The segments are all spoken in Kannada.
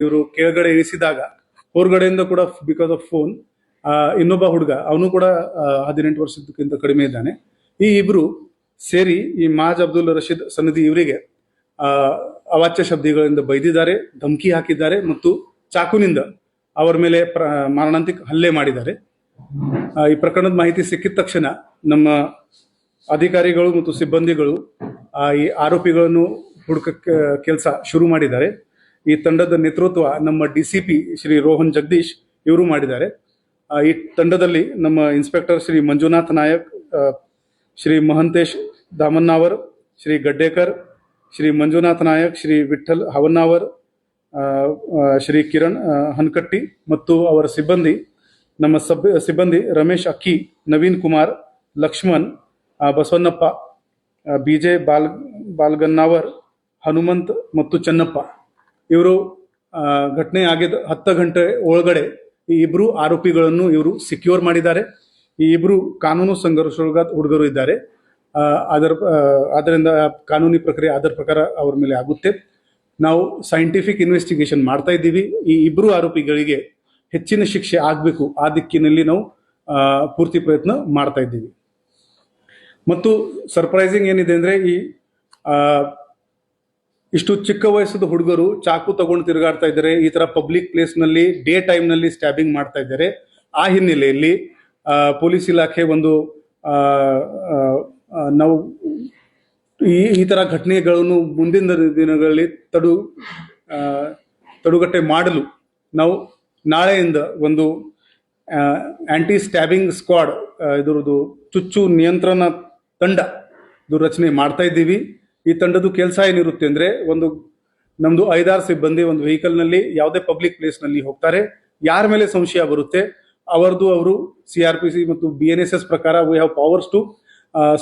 ಇವರು ಕೆಳಗಡೆ ಇಳಿಸಿದಾಗ ಹೊರಗಡೆಯಿಂದ ಕೂಡ ಬಿಕಾಸ್ ಆಫ್ ಫೋನ್ ಇನ್ನೊಬ್ಬ ಹುಡುಗ, ಅವನು ಕೂಡ ಹದಿನೆಂಟು ವರ್ಷದಕ್ಕಿಂತ ಕಡಿಮೆ ಇದ್ದಾನೆ. ಈ ಇಬ್ರು ಸೇರಿ ಈ ಮಾಜ್ ಅಬ್ದುಲ್ ರಶೀದ್ ಸನ್ನದಿ ಇವರಿಗೆ ಅವಾಚ್ಯ ಶಬ್ದಗಳಿಂದ ಬೈದಿದ್ದಾರೆ, ಧಮಕಿ ಹಾಕಿದ್ದಾರೆ ಮತ್ತು ಚಾಕುನಿಂದ ಅವರ ಮೇಲೆ ಮಾರಣಾಂತಿಕ ಹಲ್ಲೆ ಮಾಡಿದ್ದಾರೆ. ಈ ಪ್ರಕರಣದ ಮಾಹಿತಿ ಸಿಕ್ಕಿದ ತಕ್ಷಣ ನಮ್ಮ ಅಧಿಕಾರಿಗಳು ಮತ್ತು ಸಿಬ್ಬಂದಿಗಳು ಈ ಆರೋಪಿಗಳನ್ನು ಹುಡುಕಕ್ಕೆ ಕೆಲಸ ಶುರು ಮಾಡಿದ್ದಾರೆ. ಈ ತಂಡದ ನೇತೃತ್ವ ನಮ್ಮ D C P Shri Rohan Jagadish ಇವರು ಮಾಡಿದ್ದಾರೆ. ಈ ತಂಡದಲ್ಲಿ ನಮ್ಮ ಇನ್ಸ್ಪೆಕ್ಟರ್ ಶ್ರೀ ಮಂಜುನಾಥ್ ನಾಯಕ್ ಶ್ರೀ ಮಹಂತೇಶ್ ದಾಮನ್ನಾವರ್, ಶ್ರೀ ಗಡ್ಡೇಕರ್, ಶ್ರೀ ಮಂಜುನಾಥ್ ನಾಯಕ್, ಶ್ರೀ ವಿಠಲ್ ಹವನ್ನಾವರ್ ಶ್ರೀ ಕಿರಣ್ ಹನ್ಕಟ್ಟಿ ಮತ್ತು ಅವರ ಸಿಬ್ಬಂದಿ, ನಮ್ಮ ಸಬ್, ಸಿಬ್ಬಂದಿ Ramesh Akki, Naveen Kumar, Lakshman Basavannappa B J ball Balgannavar Hanumanth ಮತ್ತು ಚೆನ್ನಪ್ಪ. ಇವರು ಘಟನೆ ಆಗಿದ್ದ ಹತ್ತು ಗಂಟೆ ಒಳಗಡೆ ಈ ಇಬ್ರು ಆರೋಪಿಗಳನ್ನು ಇವರು ಸಿಕ್ಯೂರ್ ಮಾಡಿದ್ದಾರೆ. ಈ ಇಬ್ರು ಕಾನೂನು ಸಂಘರ್ಷದ ಹುಡುಗರು ಇದ್ದಾರೆ. ಅದರ ಅದರಿಂದ ಕಾನೂನಿ ಪ್ರಕ್ರಿಯೆ ಅದರ ಪ್ರಕಾರ ಅವ್ರ ಮೇಲೆ ಆಗುತ್ತೆ. ನಾವು ಸೈಂಟಿಫಿಕ್ ಇನ್ವೆಸ್ಟಿಗೇಷನ್ ಮಾಡ್ತಾ ಇದ್ದೀವಿ. ಈ ಇಬ್ರು ಆರೋಪಿಗಳಿಗೆ ಹೆಚ್ಚಿನ ಶಿಕ್ಷೆ ಆಗಬೇಕು. ಆ ದಿಕ್ಕಿನಲ್ಲಿ ನಾವು ಪೂರ್ತಿ ಪ್ರಯತ್ನ ಮಾಡ್ತಾ ಇದ್ದೀವಿ. ಮತ್ತು ಸರ್ಪ್ರೈಸಿಂಗ್ ಏನಿದೆ ಅಂದರೆ ಈ ಇಷ್ಟು ಚಿಕ್ಕ ವಯಸ್ಸದ ಹುಡುಗರು ಚಾಕು ತಗೊಂಡು ತಿರುಗಾಡ್ತಾ ಇದ್ದಾರೆ. ಈ ತರ ಪಬ್ಲಿಕ್ ಪ್ಲೇಸ್ನಲ್ಲಿ ಡೇ ಟೈಮ್ನಲ್ಲಿ ಸ್ಟ್ಯಾಬಿಂಗ್ ಮಾಡ್ತಾ ಇದ್ದಾರೆ. ಆ ಹಿನ್ನೆಲೆಯಲ್ಲಿ ಪೊಲೀಸ್ ಇಲಾಖೆ ಒಂದು ನಾವು ಈ ಈ ತರ ಘಟನೆಗಳನ್ನು ಮುಂದಿನ ದಿನಗಳಲ್ಲಿ ತಡು ತಡುಗಟ್ಟೆ ಮಾಡಲು ನಾವು ನಾಳೆಯಿಂದ ಒಂದು ಆಂಟಿ ಸ್ಟ್ಯಾಬಿಂಗ್ ಸ್ಕ್ವಾಡ್ ಇದರದು ಚುಚ್ಚು ನಿಯಂತ್ರಣ ತಂಡ ಇದು ರಚನೆ ಮಾಡ್ತಾ ಇದ್ದೀವಿ. ಈ ತಂಡದ ಕೆಲಸ ಏನಿರುತ್ತೆ ಅಂದ್ರೆ ಒಂದು ನಮ್ದು ಐದಾರು ಸಿಬ್ಬಂದಿ ಒಂದು ವೆಹಿಕಲ್ನಲ್ಲಿ ನಲ್ಲಿ ಯಾವುದೇ ಪಬ್ಲಿಕ್ ಪ್ಲೇಸ್ನಲ್ಲಿ ಹೋಗ್ತಾರೆ. ಯಾರ ಮೇಲೆ ಸಂಶಯ ಬರುತ್ತೆ? ಅವರದು ಅವರು ಸಿ ಆರ್ ಪಿ ಸಿ ಮತ್ತು ಬಿ ಎನ್ ಎಸ್ ಎಸ್ ಪ್ರಕಾರ we have powers to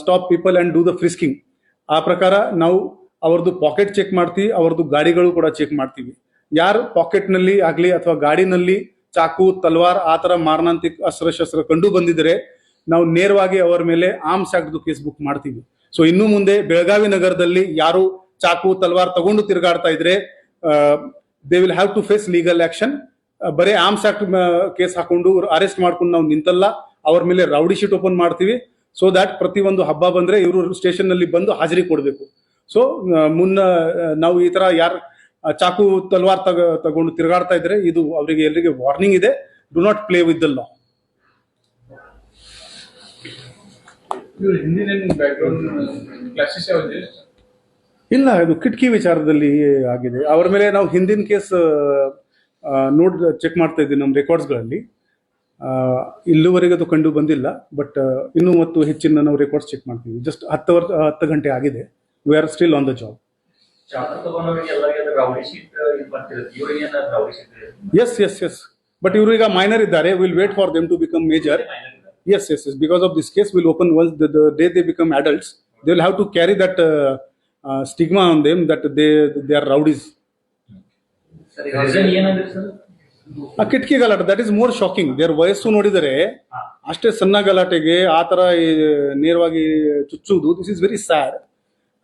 stop people and do the frisking ಆ ಪ್ರಕಾರ ನಾವು ಅವ್ರದ್ದು ಪಾಕೆಟ್ ಚೆಕ್ ಮಾಡ್ತೀವಿ, ಅವ್ರದ್ದು ಗಾಡಿಗಳು ಕೂಡ ಚೆಕ್ ಮಾಡ್ತೀವಿ. ಯಾರು ಪಾಕೆಟ್ನಲ್ಲಿ ಆಗಲಿ ಅಥವಾ ಗಾಡಿನಲ್ಲಿ ಚಾಕು, ತಲ್ವಾರ್ ಆ ಥರ ಮಾರಣಾಂತಿಕ ಅಸ್ತ್ರಶಸ್ತ್ರ ಕಂಡು ಬಂದಿದ್ರೆ ನಾವು ನೇರವಾಗಿ ಅವರ ಮೇಲೆ ಆರ್ಮ್ಸ್ ಆ್ಯಕ್ಟ್ದು ಕೇಸ್ ಬುಕ್ ಮಾಡ್ತೀವಿ. ಸೊ ಇನ್ನು ಮುಂದೆ ಬೆಳಗಾವಿ ನಗರದಲ್ಲಿ ಯಾರು ಚಾಕು, ತಲ್ವಾರ್ ತಗೊಂಡು ತಿರುಗಾಡ್ತಾ ಇದ್ರೆ they will have to face legal action ಬರೀ ಆರ್ಮ್ಸ್ ಆಕ್ಟ್ ಕೇಸ್ ಹಾಕೊಂಡು ಅರೆಸ್ಟ್ ಮಾಡ್ಕೊಂಡು ನಾವು ನಿಂತಲ್ಲ, ಅವ್ರ ಮೇಲೆ ರೌಡಿ ಶೀಟ್ ಓಪನ್ ಮಾಡ್ತೀವಿ. ಸೊ ಪ್ರತಿ ಒಂದು ಹಬ್ಬ ಬಂದ್ರೆ ಇವರು ಸ್ಟೇಷನ್ನಲ್ಲಿ ಬಂದು ಹಾಜರಿ ಕೊಡಬೇಕು. ಸೊ ಮುನ್ನ ನಾವು ಈ ತರ ಯಾರು ಚಾಕು, ತಲ್ವಾರ್ ತಗ, ತಗೊಂಡು ತಿರುಗಾಡ್ತಾ ಇದ್ರೆ ಇದು ಅವರಿಗೆ ಎಲ್ಲರಿಗೆ ವಾರ್ನಿಂಗ್ ಇದೆ. Do not play with the law ಇವ್ರ ಹಿಂದಿನ ಬ್ಯಾಕ್ಗ್ರೌಂಡ್ ಕ್ಲಾಸಸ್ ಯಾವ್ದು ಇಲ್ಲ ಇದು ಕಿಟಕಿ ವಿಚಾರದಲ್ಲಿ ಆಗಿದೆ. ಅವ್ರ ಮೇಲೆ ನಾವು ಹಿಂದಿನ ಕೇಸ್ ನೋಡ್ ಚೆಕ್ ಮಾಡ್ತಾ ಇದ್ದೀವಿ ನಮ್ಮ ರೆಕಾರ್ಡ್ಸ್ಗಳಲ್ಲಿ ಇಲ್ಲಿವರೆಗೆ ಅದು ಕಂಡು ಬಂದಿಲ್ಲ ಬಟ್ ಇನ್ನೂ ಮತ್ತು ಹೆಚ್ಚಿನ ನಾವು ರೆಕಾರ್ಡ್ಸ್ ಚೆಕ್ ಮಾಡ್ತೀವಿ. ಜಸ್ಟ್ ಹತ್ತು ವರ್ಷ ಹತ್ತು ಗಂಟೆ ಆಗಿದೆ. We are still on the job yes yes yes but ಇವರು ಈಗ ಮೈನರ್ ಇದ್ದಾರೆ. Will wait for them to become major Yes, yes, yes. Because of this case, will open once the, the day they become adults. They will have to carry that uh, uh, stigma on them that they they are rowdies. ಆ ಕಿಟಕಿ ಗಲಾಟೆ that is more shocking their ವಯಸ್ಸು ನೋಡಿದರೆ ಅಷ್ಟೇ ಸಣ್ಣ ಗಲಾಟೆಗೆ ಆ ತರ ನೇರವಾಗಿ ಚುಚ್ಚುವುದು this is very sad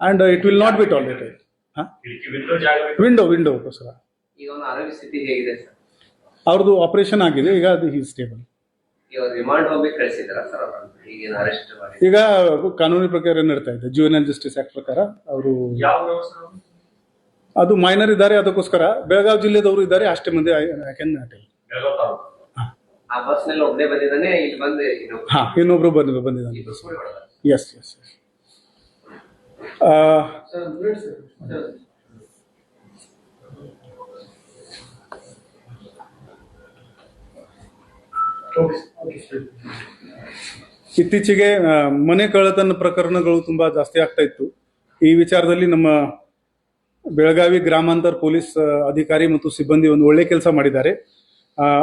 and it will not be tolerated Window, window window sir ಅವ್ರದ್ದು ಆಪರೇಷನ್ ಆಗಿದೆ ಈಗ ಅದು ಹಿ ಸ್ಟೇಬಲ್ ಈಗ ಕಾನೂನು ಪ್ರಕಾರ ಏನ್ ಸರ್ ಅವ್ರನ್ನ ಈಗೇನು ಅರೆಸ್ಟ್ ಈಗ ಕಾನೂನಿ ಪ್ರಕಾರ ನಡೀತಾ ಇದೆ. ಜುವೆನಲ್ ಜಸ್ಟಿಸ್ ಆಕ್ಟ್ ಪ್ರಕಾರ ಅವರು ಅದು? ಮೈನರ್ ಇದ್ದಾರೆ ಅದಕ್ಕೋಸ್ಕರ ಬೆಳಗಾವಿ ಜಿಲ್ಲೆದವರು ಇದ್ದಾರೆ ಅಷ್ಟೇ ಮಂದಿ ಐ ಕ್ಯಾನ್ ಟೆಲ್ ಬೆಳಗಾವ್ ಆ ಬಸ್ನಲ್ಲಿ ಒಬ್ಬನೇ ಬಂದಿದ್ದಾನೆ ಇಲ್ಲಿ ಬಂದು ಇದು ಹಾ ಇನ್ನೊಬ್ರು ಬಂದಿದ್ದು ಬಂದಿದ್ದಾನೆ. ಎಸ್ ಎಸ್ ಇತ್ತೀಚೆಗೆ ಮನೆ ಕಳ್ಳತನ ಪ್ರಕರಣಗಳು ತುಂಬಾ ಜಾಸ್ತಿ ಆಗ್ತಾ ಇತ್ತು. ಈ ವಿಚಾರದಲ್ಲಿ ನಮ್ಮ ಬೆಳಗಾವಿ ಗ್ರಾಮಾಂತರ ಪೊಲೀಸ್ ಅಧಿಕಾರಿ ಮತ್ತು ಸಿಬ್ಬಂದಿ ಒಂದು ಒಳ್ಳೆ ಕೆಲಸ ಮಾಡಿದ್ದಾರೆ.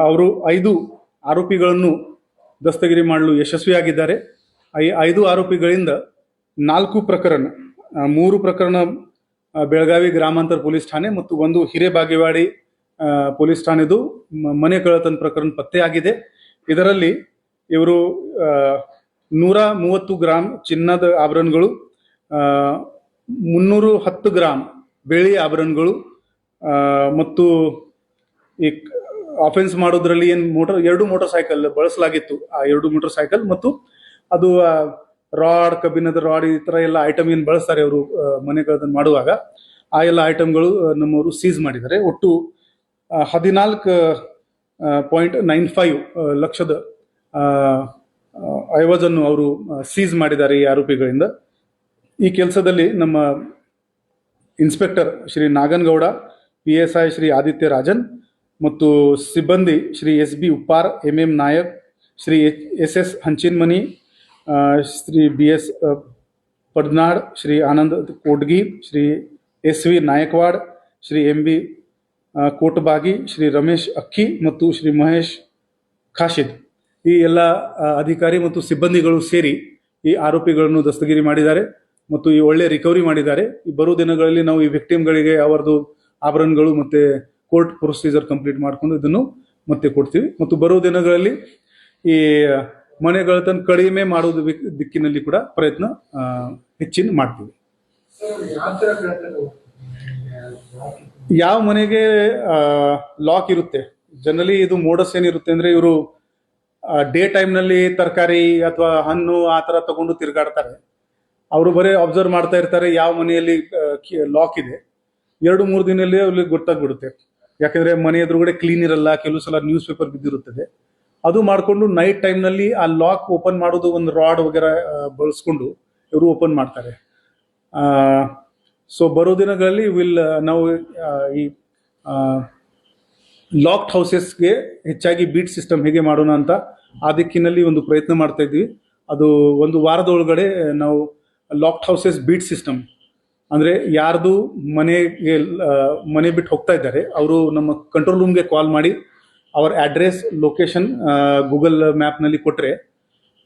ಅವರು ಐದು ಆರೋಪಿಗಳನ್ನು ದಸ್ತಗಿರಿ ಮಾಡಲು ಯಶಸ್ವಿಯಾಗಿದ್ದಾರೆ. ಐ, ಐದು ಆರೋಪಿಗಳಿಂದ ನಾಲ್ಕು ಪ್ರಕರಣ ಮೂರು ಪ್ರಕರಣ ಬೆಳಗಾವಿ ಗ್ರಾಮಾಂತರ ಪೊಲೀಸ್ ಠಾಣೆ ಮತ್ತು ಒಂದು ಹಿರೇಬಾಗೇವಾಡಿ ಬಾಗೇವಾಡಿ ಪೊಲೀಸ್ ಠಾಣೆದು ಮನೆ ಕಳ್ಳತನ ಪ್ರಕರಣ ಪತ್ತೆಯಾಗಿದೆ. ಇದರಲ್ಲಿ ಇವರು ನೂರ ಮೂವತ್ತು ಗ್ರಾಂ ಚಿನ್ನದ ಆಭರಣಗಳು ಮುನ್ನೂರು ಹತ್ತು ಗ್ರಾಂ ಬೆಳ್ಳಿ ಆಭರಣಗಳು ಮತ್ತು ಈ ಆಫೆನ್ಸ್ ಮಾಡೋದ್ರಲ್ಲಿ ಏನು ಮೋಟರ್ ಎರಡು ಮೋಟರ್ ಸೈಕಲ್ ಬಳಸಲಾಗಿತ್ತು. ಆ ಎರಡು ಮೋಟರ್ ಸೈಕಲ್ ಮತ್ತು ಅದು ರಾಡ್ ಕಬ್ಬಿಣದ ರಾಡ್ ಈ ಥರ ಎಲ್ಲ ಐಟಮ್ ಏನು ಬಳಸ್ತಾರೆ ಅವರು ಮನೆಗಳದನ್ನು ಮಾಡುವಾಗ, ಆ ಎಲ್ಲ ಐಟಮ್ಗಳು ನಮ್ಮವರು ಸೀಸ್ ಮಾಡಿದ್ದಾರೆ. ಒಟ್ಟು ಹದಿನಾಲ್ಕು ಪಾಯಿಂಟ್ ನೈನ್ ಫೈವ್ ಲಕ್ಷದ ಐವಜನ್ನು ಅವರು ಸೀಸ್ ಮಾಡಿದ್ದಾರೆ ಈ ಆರೋಪಿಗಳಿಂದ. ಈ ಕೆಲಸದಲ್ಲಿ ನಮ್ಮ inspector Shri Naganagouda P S I Shri Aditya Rajan ಮತ್ತು ಸಿಬ್ಬಂದಿ Shri S B Uppar, M M Nayak Shri S S Hanchinmani Shri B S Padnad, Shri Anand Kotgi Shri S V Nayakwad, Shri M B Kotabagi Shri Ramesh Akki ಮತ್ತು ಶ್ರೀ ಮಹೇಶ್ ಖಾಶಿದ್. ಈ ಎಲ್ಲ ಅಧಿಕಾರಿ ಮತ್ತು ಸಿಬ್ಬಂದಿಗಳು ಸೇರಿ ಈ ಆರೋಪಿಗಳನ್ನು ದಸ್ತಗಿರಿ ಮಾಡಿದ್ದಾರೆ ಮತ್ತು ಈ ಒಳ್ಳೆ ರಿಕವರಿ ಮಾಡಿದ್ದಾರೆ. ಈ ಬರುವ ದಿನಗಳಲ್ಲಿ ನಾವು ಈ ವಿಕ್ಟಿಮ್ಗಳಿಗೆ ಅವರದು ಆಭರಣಗಳು ಮತ್ತೆ ಕೋರ್ಟ್ ಪ್ರೊಸೀಜರ್ ಕಂಪ್ಲೀಟ್ ಮಾಡಿಕೊಂಡು ಇದನ್ನು ಮತ್ತೆ ಕೊಡ್ತೀವಿ. ಮತ್ತು ಬರುವ ದಿನಗಳಲ್ಲಿ ಈ ಮನೆಗಳತನ ಕಡಿಮೆ ಮಾಡೋದು ದಿಕ್ಕಿನಲ್ಲಿ ಕೂಡ ಪ್ರಯತ್ನ ಹೆಚ್ಚಿನ ಮಾಡ್ತೀವಿ. ಯಾವ ಮನೆಗೆ ಲಾಕ್ ಇರುತ್ತೆ? ಜನರಲಿ ಇದು ಮೋಡಸ್ ಏನಿರುತ್ತೆ ಅಂದ್ರೆ ಇವರು ಡೇ ಟೈಮ್ನಲ್ಲಿ ತರಕಾರಿ ಅಥವಾ ಹಣ್ಣು ಆ ಥರ ತಗೊಂಡು ತಿರುಗಾಡ್ತಾರೆ. ಅವರು ಬರೀ ಅಬ್ಸರ್ವ್ ಮಾಡ್ತಾ ಇರ್ತಾರೆ ಯಾವ ಮನೆಯಲ್ಲಿ ಲಾಕ್ ಇದೆ. ಎರಡು, ಮೂರು ದಿನದಲ್ಲಿ ಅವ್ರಿಗೆ ಗೊತ್ತಾಗ್ಬಿಡುತ್ತೆ. ಯಾಕಂದ್ರೆ ಮನೆ ಎದುರುಗಡೆ ಕ್ಲೀನ್ ಇರಲ್ಲ, ಕೆಲವು ಸಲ ನ್ಯೂಸ್ ಪೇಪರ್ ಬಿದ್ದಿರುತ್ತದೆ. ಅದು ಮಾಡಿಕೊಂಡು ನೈಟ್ ಟೈಮ್ನಲ್ಲಿ ಆ ಲಾಕ್ ಓಪನ್ ಮಾಡೋದು ಒಂದು ರಾಡ್ ವಗೇರ ಬಳಸ್ಕೊಂಡು ಇವರು ಓಪನ್ ಮಾಡ್ತಾರೆ. ಸೊ ಬರೋ ದಿನಗಳಲ್ಲಿ ವಿಲ್ ನಾವು ಈ ಲಾಕ್ಡ್ ಹೌಸಸ್ಗೆ ಹೆಚ್ಚಾಗಿ ಬೀಟ್ ಸಿಸ್ಟಮ್ ಹೇಗೆ ಮಾಡೋಣ ಅಂತ ಆ ದಿಕ್ಕಿನಲ್ಲಿ ಒಂದು ಪ್ರಯತ್ನ ಮಾಡ್ತಾ ಇದ್ವಿ. ಅದು ಒಂದು ವಾರದ ಒಳಗಡೆ ನಾವು ಲಾಕ್ಡ್ ಹೌಸಸ್ ಬೀಟ್ ಸಿಸ್ಟಮ್ ಅಂದರೆ ಯಾರ್ದು ಮನೆಗೆ ಮನೆ ಬಿಟ್ಟು ಹೋಗ್ತಾ ಇದ್ದಾರೆ, ಅವರು ನಮ್ಮ ಕಂಟ್ರೋಲ್ ರೂಮ್ಗೆ ಕಾಲ್ ಮಾಡಿ ಅವರ ಅಡ್ರೆಸ್ ಲೊಕೇಶನ್ ಗೂಗಲ್ ಮ್ಯಾಪ್ನಲ್ಲಿ ಕೊಟ್ಟರೆ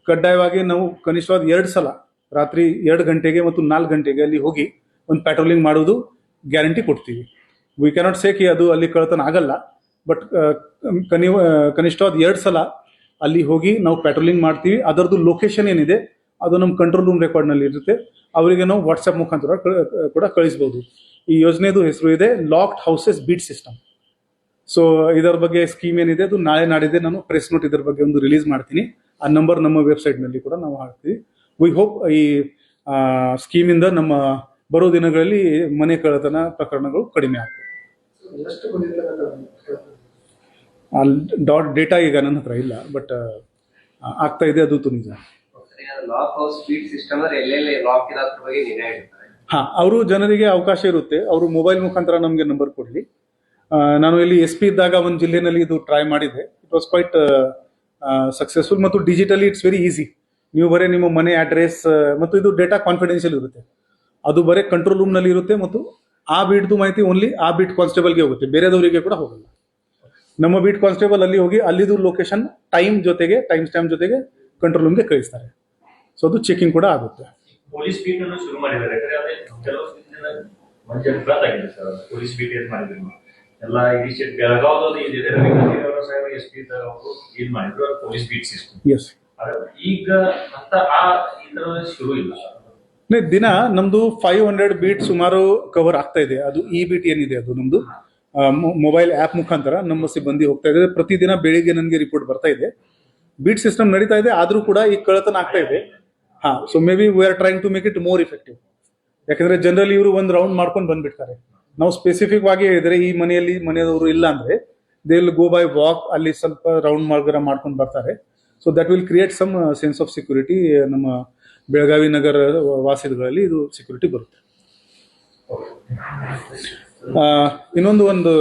ಕಡ್ಡಾಯವಾಗಿ ನಾವು ಕನಿಷ್ಠವಾದ ಎರಡು ಸಲ, ರಾತ್ರಿ ಎರಡು ಗಂಟೆಗೆ ಮತ್ತು ನಾಲ್ಕು ಗಂಟೆಗೆ ಅಲ್ಲಿ ಹೋಗಿ ಒಂದು ಪ್ಯಾಟ್ರೋಲಿಂಗ್ ಮಾಡೋದು ಗ್ಯಾರಂಟಿ ಕೊಡ್ತೀವಿ. ವಿ ಕ್ಯಾನಾಟ್ ಸೇಕಿ ಅದು ಅಲ್ಲಿ ಕಳ್ತನ ಆಗಲ್ಲ ಬಟ್ ಕನಿ ಕನಿಷ್ಠವಾದ ಎರಡು ಸಲ ಅಲ್ಲಿ ಹೋಗಿ ನಾವು ಪ್ಯಾಟ್ರೋಲಿಂಗ್ ಮಾಡ್ತೀವಿ. ಅದರದ್ದು ಲೊಕೇಶನ್ ಏನಿದೆ, ಅದು ನಮ್ಮ ಕಂಟ್ರೋಲ್ ರೂಮ್ ರೆಕಾರ್ಡ್ನಲ್ಲಿ ಇರುತ್ತೆ. ಅವರಿಗೆ ನಾವು ವಾಟ್ಸಪ್ ಮುಖಾಂತರ ಕೂಡ ಕಳಿಸ್ಬೋದು. ಈ ಯೋಜನೆದು ಹೆಸರು ಇದೆ locked houses beat system so ಇದರ ಬಗ್ಗೆ ಸ್ಕೀಮ್ ಏನಿದೆ, ಅದು ನಾಳೆ ನಾಡಿದೆ ನಾನು ಪ್ರೆಸ್ ನೋಟ್ ಇದರ ಬಗ್ಗೆ ಒಂದು ರಿಲೀಸ್ ಮಾಡ್ತೀನಿ. ಆ ನಂಬರ್ ನಮ್ಮ ವೆಬ್ಸೈಟ್ನಲ್ಲಿ ಕೂಡ ನಾವು ಹಾಕ್ತೀವಿ. ವಿ ಹೋಪ್ ಈ ಸ್ಕೀಮಿಂದ ನಮ್ಮ ಬರೋ ದಿನಗಳಲ್ಲಿ ಮನೆ ಕಳ್ಳತನ ಪ್ರಕರಣಗಳು ಕಡಿಮೆ ಆಗ್ತವೆ. ಡಾಟ್ ಡೇಟಾ ಈಗ ನನ್ನ ಹತ್ರ ಇಲ್ಲ ಬಟ್ ಆಗ್ತಾ ಇದೆ ಅದು ನಿಜ. ಹಾ ಅವರು ಜನರಿಗೆ ಅವಕಾಶ ಇರುತ್ತೆ. ಅವರು ಮೊಬೈಲ್ ಮುಖಾಂತರ ನಮಗೆ ನಂಬರ್ ಕೊಡಲಿ. ನಾನು ಇಲ್ಲಿ ಎಸ್ ಪಿ ಇದ್ದಾಗ ಒಂದು ಜಿಲ್ಲೆನಲ್ಲಿ ಇದು ಟ್ರೈ ಮಾಡಿದೆ ಇಟ್ ವಾಸ್ ಕ್ವೈಟ್ ಸಕ್ಸಸ್ಫುಲ್ ಮತ್ತು ಡಿಜಿಟಲಿ ಇಟ್ಸ್ ವೆರಿ ಈಸಿ ನೀವು ಬರೀ ನಿಮ್ಮ ಮನೆ ಅಡ್ರೆಸ್ ಮತ್ತು ಇದು ಡೇಟಾ ಕಾನ್ಫಿಡೆನ್ಷಿಯಲ್ ಇರುತ್ತೆ. ಅದು ಬರೀ ಕಂಟ್ರೋಲ್ ರೂಮ್ನಲ್ಲಿ ಇರುತ್ತೆ ಮತ್ತು ಆ ಬೀಟ್ದು ಮಾಹಿತಿ ಓನ್ಲಿ ಆ ಬೀಟ್ ಕಾನ್ಸ್ಟೇಬಲ್ಗೆ ಹೋಗುತ್ತೆ. ಬೇರೆದವರಿಗೆ ಕೂಡ ಹೋಗಲ್ಲ. ನಮ್ಮ ಬೀಟ್ ಕಾನ್ಸ್ಟೇಬಲ್ ಅಲ್ಲಿ ಹೋಗಿ ಅಲ್ಲಿದು ಲೊಕೇಶನ್ ಟೈಮ್ ಜೊತೆಗೆ ಟೈಮ್ ಸ್ಟ್ಯಾಂಪ್ ಜೊತೆಗೆ ಕಂಟ್ರೋಲ್ ರೂಮ್ಗೆ ಕಳಿಸ್ತಾರೆ. ಸೊ ಅದು ಚೆಕಿಂಗ್ ಕೂಡ ಆಗುತ್ತೆ. ಪೊಲೀಸ್ ಬೀಟ್ ಅನ್ನು ಶುರು ಮಾಡಿದ್ದಾರೆ. ಯಾಕಂದ್ರೆ ಅದೇ ಕೆಲವು ದಿನ ಮಂಜ ಸರ್. ಪೊಲೀಸ್ ಬೀಟ್ ಏನ್ ಮಾಡಿದ್ರು? ಎಲ್ಲ ಇಡೀ ಸ್ಟೇಟ್ ಬೆಳಗಾವದಲ್ಲಿ ಇದಿದೆ ರವಿಕಾಂತ್ ಅವರ ಸಾಹೇಬ್ ಎಸ್ ಪಿ ಅವರು ಏನ್ ಮಾಡಿದ್ರು? ಪೊಲೀಸ್ ಬೀಟ್ ಸಿಸ್ಟಮ್ ಎಸ್ ಈಗ ಅಂತ ಆ ಶುರು ಇಲ್ಲ. ದಿನ ನಮ್ದು ಫೈವ್ ಹಂಡ್ರೆಡ್ ಬೀಟ್ ಸುಮಾರು ಕವರ್ ಆಗ್ತಾ ಇದೆ. ಅದು ಇ ಬಿಟ್ ಏನಿದೆ ಅದು ನಮ್ದು? ಮೊಬೈಲ್ ಆ್ಯಪ್ ಮುಖಾಂತರ ನಮ್ಮ ಸಿಬ್ಬಂದಿ ಹೋಗ್ತಾ ಇದೆ. ಪ್ರತಿದಿನ ಬೆಳಿಗ್ಗೆ ನನಗೆ ರಿಪೋರ್ಟ್ ಬರ್ತಾ ಇದೆ. ಬೀಟ್ ಸಿಸ್ಟಮ್ ನಡೀತಾ ಇದೆ, ಆದರೂ ಕೂಡ ಈ ಕಳತನ ಆಗ್ತಾ ಇದೆ. ಹಾ so maybe we are trying to make it more effective ಯಾಕಂದ್ರೆ ಜನರಲಿ ಇವರು ಒಂದು ರೌಂಡ್ ಮಾಡ್ಕೊಂಡು ಬಂದ್ಬಿಡ್ತಾರೆ. ನಾವು ಸ್ಪೆಸಿಫಿಕ್ ಆಗಿ ಹೇಳಿದ್ರೆ ಈ ಮನೆಯಲ್ಲಿ ಮನೆಯವರು ಇಲ್ಲ ಅಂದ್ರೆ they will go by walk ಅಲ್ಲಿ ಸ್ವಲ್ಪ ರೌಂಡ್ ಮಾರ್ಗ ಮಾಡ್ಕೊಂಡು ಬರ್ತಾರೆ. So that will create some sense of security ನಮ್ಮ ಬೆಳಗಾವಿ ನಗರ ವಾಸಿಗಳಲ್ಲಿ ಇದು ಸೆಕ್ಯೂರಿಟಿ ಬರುತ್ತೆ. ಇನ್ನೊಂದು ಒಂದು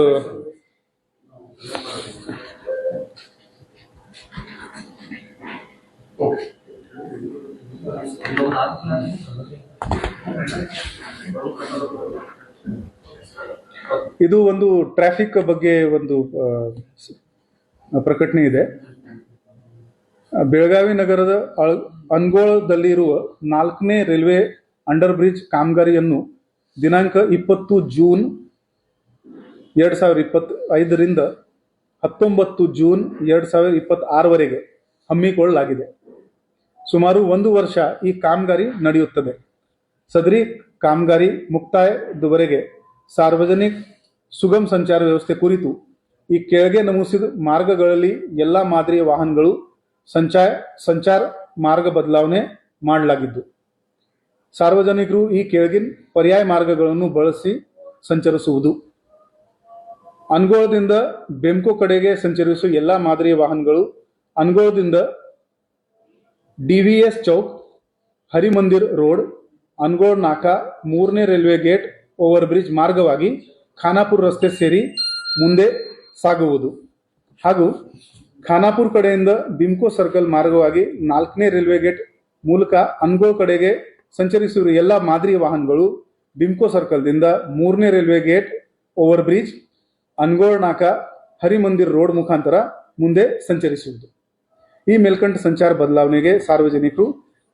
ಇದು ಒಂದು ಟ್ರಾಫಿಕ್ ಬಗ್ಗೆ ಒಂದು ಪ್ರಕಟಣೆ ಇದೆ. ಬೆಳಗಾವಿ ನಗರದ ಅಳ್, ಅನ್ಗೋಳದಲ್ಲಿರುವ ನಾಲ್ಕನೇ ರೈಲ್ವೆ ಅಂಡರ್ ಬ್ರಿಡ್ಜ್ ಕಾಮಗಾರಿಯನ್ನು ದಿನಾಂಕ ಇಪ್ಪತ್ತು ಜೂನ್ ಎರಡು ಸಾವಿರದ ಇಪ್ಪತ್ತೈದರಿಂದ ಹತ್ತೊಂಬತ್ತು ಜೂನ್ ಎರಡು ಸಾವಿರದ ಇಪ್ಪತ್ತಾರವರೆಗೆ ಹಮ್ಮಿಕೊಳ್ಳಲಾಗಿದೆ. ಸುಮಾರು ಒಂದು ವರ್ಷ ಈ ಕಾಮಗಾರಿ ನಡೆಯುತ್ತದೆ. ಸದರಿ ಕಾಮಗಾರಿ ಮುಕ್ತಾಯದವರೆಗೆ ಸಾರ್ವಜನಿಕ ಸುಗಮ ಸಂಚಾರ ವ್ಯವಸ್ಥೆ ಕುರಿತು ಈ ಕೆಳಗೆ ನಮೂಸಿದ ಮಾರ್ಗಗಳಲ್ಲಿ ಎಲ್ಲ ಮಾದರಿಯ ವಾಹನಗಳು ಸಂಚಾರ ಸಂಚಾರ ಮಾರ್ಗ ಬದಲಾವಣೆ ಮಾಡಲಾಗಿದ್ದು, ಸಾರ್ವಜನಿಕರು ಈ ಕೆಳಗಿನ ಪರ್ಯಾಯ ಮಾರ್ಗಗಳನ್ನು ಬಳಸಿ ಸಂಚರಿಸುವುದು. ಅನ್ಗೋಳದಿಂದ ಬೆಂಕೋ ಕಡೆಗೆ ಸಂಚರಿಸುವ ಎಲ್ಲ ಮಾದರಿಯ ವಾಹನಗಳು ಅನ್ಗೋಳದಿಂದ ಡಿವಿಎಸ್ ಚೌಕ್, ಹರಿಮಂದಿರ್ ರೋಡ್ ಅನ್ಗೋಳ ನಾಕಾ, ಮೂರನೇ ರೈಲ್ವೆ ಗೇಟ್, ಓವರ್ ಬ್ರಿಡ್ಜ್ ಮಾರ್ಗವಾಗಿ ಖಾನಾಪುರ ರಸ್ತೆ ಸೇರಿ ಮುಂದೆ ಸಾಗುವುದು. ಹಾಗೂ ಖಾನಾಪುರ ಕಡೆಯಿಂದ ಬಿಮ್ಕೋ ಸರ್ಕಲ್ ಮಾರ್ಗವಾಗಿ ನಾಲ್ಕನೇ ರೈಲ್ವೆ ಗೇಟ್ ಮೂಲಕ ಅನ್ಗೋ ಕಡೆಗೆ ಸಂಚರಿಸಿರುವ ಎಲ್ಲ ಮಾದರಿ ವಾಹನಗಳು ಬಿಮ್ಕೋ ಸರ್ಕಲ್ದಿಂದ ಮೂರನೇ railway gate over bridge Angol ನಾಕ, ಹರಿಮಂದಿರ್ ರೋಡ್ ಮುಖಾಂತರ ಮುಂದೆ ಸಂಚರಿಸುವುದು. ಈ ಮೇಲ್ಕಂಡ ಸಂಚಾರ ಬದಲಾವಣೆಗೆ ಸಾರ್ವಜನಿಕರು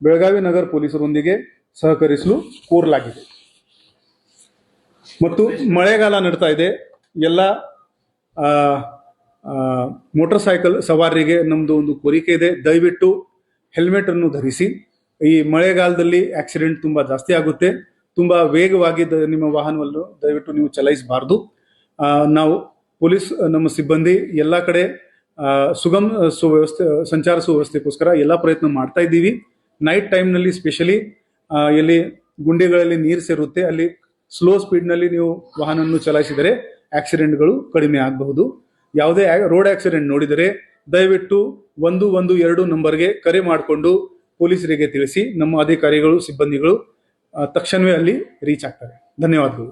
ಬೆಳಗಾವಿ ನಗರ ಪೊಲೀಸರೊಂದಿಗೆ ಸಹಕರಿಸಲು ಕೋರಲಾಗಿದೆ. ಮತ್ತು ಮಳೆಗಾಲ ನಡ್ತಾ ಇದೆ. ಎಲ್ಲ ಮೋಟಾರ್ ಸೈಕಲ್ ಸವಾರರಿಗೆ ನಮ್ಮದು ಒಂದು ಕೋರಿಕೆ ಇದೆ. ದಯವಿಟ್ಟು ಹೆಲ್ಮೆಟ್ ಅನ್ನು ಧರಿಸಿ. ಈ ಮಳೆಗಾಲದಲ್ಲಿ ಆಕ್ಸಿಡೆಂಟ್ ತುಂಬಾ ಜಾಸ್ತಿ ಆಗುತ್ತೆ. ತುಂಬಾ ವೇಗವಾಗಿ ನಿಮ್ಮ ವಾಹನವನ್ನು ದಯವಿಟ್ಟು ನೀವು ಚಲಾಯಿಸಬಾರ್ದು. ನಾವು ಪೊಲೀಸ್, ನಮ್ಮ ಸಿಬ್ಬಂದಿ ಎಲ್ಲ ಕಡೆ ಸುಗಮ ಸುವ್ಯವಸ್ಥೆ, ಸಂಚಾರ ಸುವ್ಯವಸ್ಥೆಗೋಸ್ಕರ ಎಲ್ಲ ಪ್ರಯತ್ನ ಮಾಡ್ತಾ ಇದ್ದೀವಿ. ನೈಟ್ ಟೈಮ್ನಲ್ಲಿ ಸ್ಪೆಷಲಿ ಎಲ್ಲಿ ಗುಂಡಿಗಳಲ್ಲಿ ನೀರು ಸೇರುತ್ತೆ, ಅಲ್ಲಿ ಸ್ಲೋ ಸ್ಪೀಡ್ನಲ್ಲಿ ನೀವು ವಾಹನವನ್ನು ಚಲಾಯಿಸಿದರೆ ಆಕ್ಸಿಡೆಂಟ್ಗಳು ಕಡಿಮೆ ಆಗಬಹುದು. ಯಾವುದೇ ರೋಡ್ ಆಕ್ಸಿಡೆಂಟ್ ನೋಡಿದರೆ ದಯವಿಟ್ಟು ಒಂದು ಒಂದು ಎರಡು ನಂಬರ್ಗೆ ಕರೆ ಮಾಡಿಕೊಂಡು ಪೊಲೀಸರಿಗೆ ತಿಳಿಸಿ. ನಮ್ಮ ಅಧಿಕಾರಿಗಳು ಸಿಬ್ಬಂದಿಗಳು ತಕ್ಷಣವೇ ಅಲ್ಲಿ ರೀಚ್ ಆಗ್ತಾರೆ. ಧನ್ಯವಾದಗಳು.